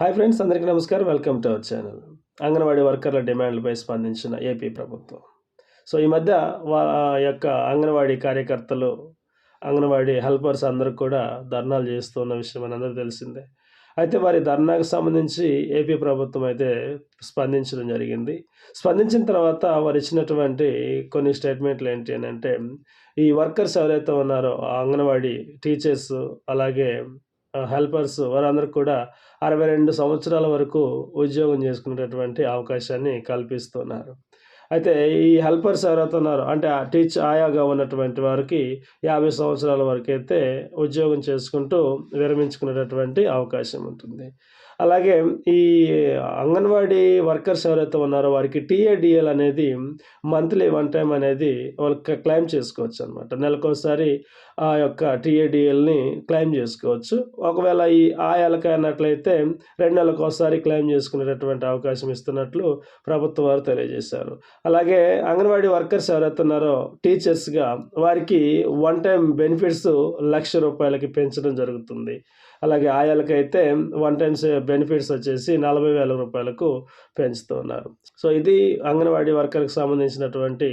Hi friends అందరికీ నమస్కారం. Welcome to our channel. Anganwadi వర్కర్ల డిమాండ్లపై స్పందించిన ఏపీ ప్రభుత్వం. సో ఈ మధ్య వా యొక్క అంగన్వాడీ కార్యకర్తలు అంగన్వాడీ హెల్పర్స్ అందరూ కూడా ధర్నాలు చేస్తున్న విషయం మనందరూ తెలిసిందే. అయితే వారి ధర్నాకు సంబంధించి ఏపీ ప్రభుత్వం అయితే స్పందించడం జరిగింది. స్పందించిన తర్వాత వారు ఇచ్చినటువంటి కొన్ని స్టేట్మెంట్లు ఏంటి అని అంటే ఈ వర్కర్స్ ఎవరైతే ఉన్నారో ఆ అంగన్వాడీ టీచర్స్ అలాగే హెల్పర్స్ వారందరూ కూడా అరవై రెండు సంవత్సరాల వరకు ఉద్యోగం చేసుకునేటటువంటి అవకాశాన్ని కల్పిస్తున్నారు. అయితే ఈ హెల్పర్స్ ఎవరైతే ఉన్నారో అంటే ఆ టీచ్ ఆయాగా ఉన్నటువంటి వారికి యాభై సంవత్సరాల వరకు అయితే ఉద్యోగం చేసుకుంటూ విరమించుకునేటటువంటి అవకాశం ఉంటుంది. అలాగే ఈ అంగన్వాడీ వర్కర్స్ ఎవరైతే ఉన్నారో వారికి టీఏడిఎల్ అనేది మంత్లీ వన్ టైం అనేది వాళ్ళకి క్లెయిమ్ చేసుకోవచ్చు అనమాట నెలకోసారి ఆ యొక్క టీఏడిఎల్ని క్లెయిమ్ చేసుకోవచ్చు. ఒకవేళ ఈ ఆయాలకు అయినట్లయితే రెండు నెలలకు ఒకసారి క్లెయిమ్ చేసుకునేటటువంటి అవకాశం ఇస్తున్నట్లు ప్రభుత్వం వారు తెలియజేశారు. అలాగే అంగన్వాడీ వర్కర్స్ ఎవరైతే ఉన్నారో టీచర్స్గా వారికి వన్ టైం బెనిఫిట్స్ లక్ష రూపాయలకి పెంచడం జరుగుతుంది. అలాగే ఆయాలకైతే వన్ టైమ్స్ బెనిఫిట్స్ వచ్చేసి నలభై వేల రూపాయలకు పెంచుతున్నారు సో ఇది అంగన్వాడీ వర్కర్కి సంబంధించినటువంటి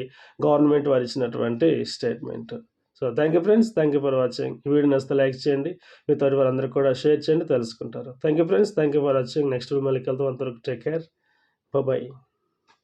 గవర్నమెంట్ వారు ఇచ్చినటువంటి statement. So thank you friends thank you for watching. Video నచ్చితే లైక్ చేయండి. మీ తోటి వారందరూ కూడా షేర్ చేయండి తెలుసుకుంటారు. Thank you friends thank you for watching. Next మళ్ళీ కలుద్దాం. అంతవరకు టేక్ కేర్. బాయ్